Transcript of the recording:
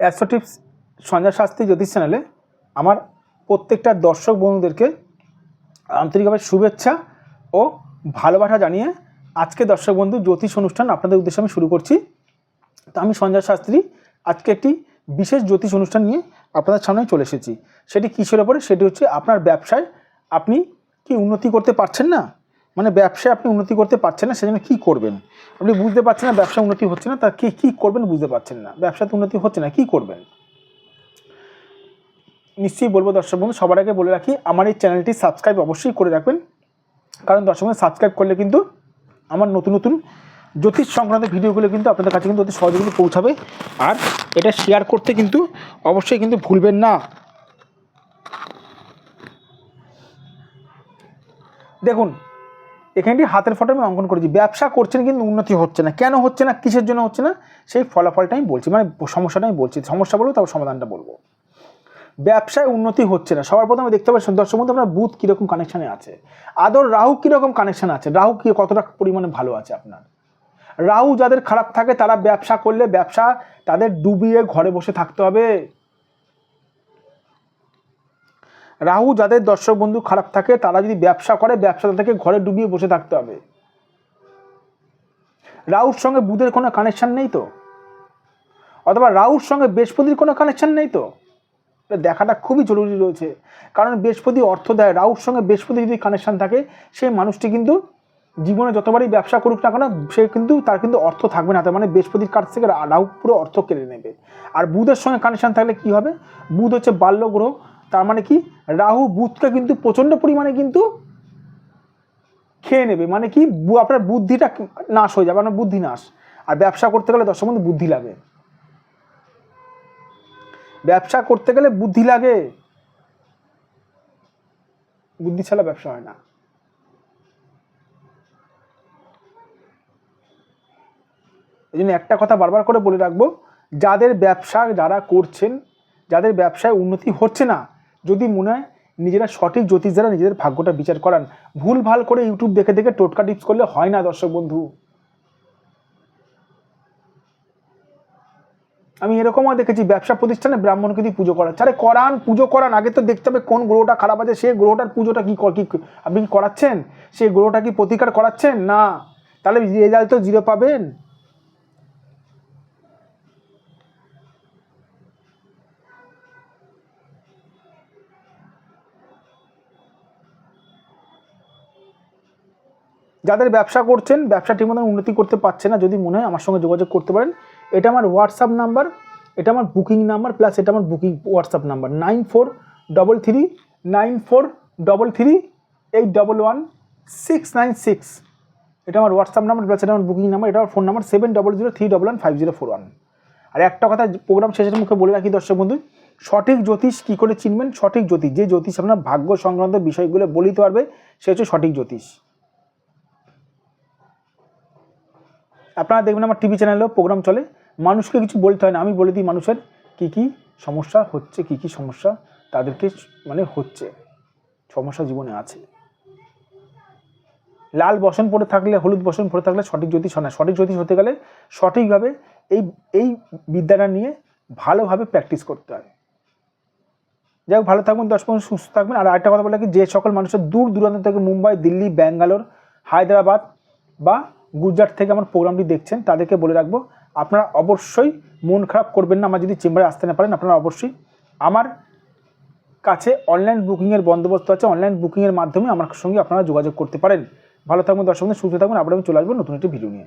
Astro tips Sanjay Shastri জ্যোতিষ চ্যানেলে আমার প্রত্যেকটা দর্শক বন্ধুদেরকে আন্তরিকভাবে শুভেচ্ছা ও ভালোবাসা জানিয়ে আজকে দর্শক বন্ধু জ্যোতিষ অনুষ্ঠান আপনাদের উদ্দেশ্যে আমি শুরু করছি। তো আমি সঞ্জয় শাস্ত্রী, আজকে একটি বিশেষ জ্যোতিষ অনুষ্ঠান নিয়ে আপনাদের সামনে চলে এসেছি। সেটি কিসের ওপরে সেটি হচ্ছে আপনার ব্যবসায়। আপনি কি উন্নতি করতে পারছেন না? মানে ব্যবসায় আপনি উন্নতি করতে পারছেন না, সেজন্য কী করবেন? আপনি বুঝতে পারছেন না ব্যবসা উন্নতি হচ্ছে না, তা কে কী করবেন বুঝতে পারছেন না। ব্যবসাতে উন্নতি হচ্ছে না, কী করবেন? নিশ্চয়ই বলব দর্শক বন্ধু, সবার আগে বলে রাখি, আমার এই চ্যানেলটি সাবস্ক্রাইব অবশ্যই করে রাখবেন। কারণ দর্শক বন্ধু, সাবস্ক্রাইব করলে কিন্তু আমার নতুন নতুন জ্যোতিষ সংক্রান্ত ভিডিওগুলো কিন্তু আপনাদের কাছে কিন্তু অতি সহজে কিন্তু পৌঁছাবে। আর এটা শেয়ার করতে কিন্তু অবশ্যই কিন্তু ভুলবেন না। দেখুন এখানটি হাতের ফটো আমি অঙ্কন করেছি। ব্যবসা করছেন কিন্তু উন্নতি হচ্ছে না। কেন হচ্ছে না? কিসের জন্য হচ্ছে না? সেই ফলাফলটা আমি বলছি। মানে সমস্যাটা আমি বলছি। সমস্যা বলব, তারপর সমাধানটা বলব। ব্যবসায় উন্নতি হচ্ছে না। সবার প্রথমে দেখতে পাচ্ছেন, দর্শক বন্ধু, আপনার বুথ কীরকম কানেকশানে আছে? আদর রাহু কীরকম কানেকশান আছে? রাহু কি কতটা পরিমাণে ভালো আছে আপনার? রাহু যাদের খারাপ থাকে, তারা ব্যবসা করলে ব্যবসা তাদের ডুবিয়ে ঘরে বসে থাকতে হবে। রাহু যাদের দর্শক বন্ধু খারাপ থাকে, তারা যদি ব্যবসা করে ব্যবসা তাদেরকে ঘরে ডুবিয়ে বসে থাকতে হবে। রাহুর সঙ্গে বুধের কোনো কানেকশান নেই তো? অথবা রাহুর সঙ্গে বৃহস্পতির কোনো কানেকশান নেই তো? দেখাটা খুবই জরুরি রয়েছে। কারণ বৃহস্পতি অর্থ দেয়, রাহুর সঙ্গে বৃহস্পতি যদি কানেকশান থাকে, সেই মানুষটি কিন্তু জীবনে যতবারই ব্যবসা করুক না কেন, সে কিন্তু, তার কিন্তু অর্থ থাকবে না। তার মানে বৃহস্পতির কাছ থেকে রাহু পুরো অর্থ কেড়ে নেবে। আর বুধের সঙ্গে কানেকশান থাকলে কি হবে? বুধ হচ্ছে বাল্য গ্রহ তার মানে কি? রাহু বুধকে কিন্তু প্রচণ্ড পরিমাণে কিন্তু খেয়ে নেবে। মানে কি? আপনার বুদ্ধিটা নাশ হয়ে যাবে, আপনার বুদ্ধি নাশ। আর ব্যবসা করতে গেলে দর্শক বন্ধু বুদ্ধি লাগে। ব্যবসা করতে গেলে বুদ্ধি লাগে। বুদ্ধি ছাড়া ব্যবসা হয় না। এই জন্য একটা কথা বারবার করে বলে রাখব, যাদের ব্যবসা যারা করছেন, যাদের ব্যবসায় উন্নতি হচ্ছে না যদি মনে হয় নিজেরা সঠিক জ্যোতিষ দ্বারা নিজেদের ভাগ্যটা বিচার করান, ভুল ভালো করে ইউটিউব দেখে দেখে টোটকা টিপস করলে হয় না দর্শক বন্ধু। আমি এরকমও দেখেছি, ব্যবসা প্রতিষ্ঠানে ব্রাহ্মণকে দিয়ে পুজো করা আরে করান, পুজো করান, আগে তো দেখতে হবে কোন গ্রহটা খারাপ আছে সেই গ্রহটার পুজোটা কি ক- আপনি কি করাচ্ছেন? সেই গ্রহটা কি প্রতিকার করাচ্ছেন? না। তাহলে রেজাল্ট তো জিরো পাবেন। যাদের ব্যবসা করছেন, ব্যবসা ঠিকমতো উন্নতি করতে পারছে না, যদি মনে হয় আমার সঙ্গে যোগাযোগ করতে পারেন, এটা আমার হোয়াটসঅ্যাপ নাম্বার এটা আমার বুকিং নাম্বার প্লাস এটা আমার booking WhatsApp number nine four double three nine four double three eight double one six nine six এটা আমার হোয়াটসঅ্যাপ নাম্বার প্লাস এটা আমার বুকিং নাম্বার এটা আমার phone number seven double zero three double one five zero four one আর একটা কথা programme শেষের মুখে বলে রাখি দর্শক বন্ধু, সঠিক জ্যোতিষ কী করে চিনবেন? সঠিক জ্যোতিষ, যে জ্যোতিষ আপনার ভাগ্য সংক্রান্ত বিষয়গুলো বলিতে পারবে, সে হচ্ছে সঠিক জ্যোতিষ। আপনারা দেখবেন আমার টিভি চ্যানেলেও প্রোগ্রাম চলে। মানুষকে কিছু বলতে হয় না। আমি বলে দিই মানুষের কী কী সমস্যা হচ্ছে, কী কী সমস্যা তাদেরকে মানে হচ্ছে, সমস্যা জীবনে আছে। লাল বসন পড়ে থাকলে, হলুদ বসন পড়ে থাকলে সঠিক জ্যোতিষ হয় না। সঠিক জ্যোতিষ হতে গেলে সঠিকভাবে এই এই বিদ্যাটা নিয়ে ভালোভাবে প্র্যাকটিস করতে হয়। যাই হোক, ভালো থাকবেন, দশ পনেরো সুস্থ থাকবেন। আর আরেকটা কথা বলে যে সকল মানুষের দূর দূরান্ত থেকে মুম্বাই, দিল্লি, ব্যাঙ্গালোর, হায়দ্রাবাদ বা গুজরাট থেকে আমার প্রোগ্রামটি দেখছেন, তাদেরকে বলে রাখব, আপনারা অবশ্যই মন খারাপ করবেন না, আমার যদি চেম্বারে আসতে না পারেন, আপনারা অবশ্যই আমার কাছে অনলাইন বুকিংয়ের বন্দোবস্ত আছে অনলাইন বুকিংয়ের মাধ্যমে আমার সঙ্গে আপনারা যোগাযোগ করতে পারেন। ভালো থাকবেন, দর্শক সুস্থ থাকবেন, আবার আমি চলে আসব নতুন একটি ভিডিও নিয়ে।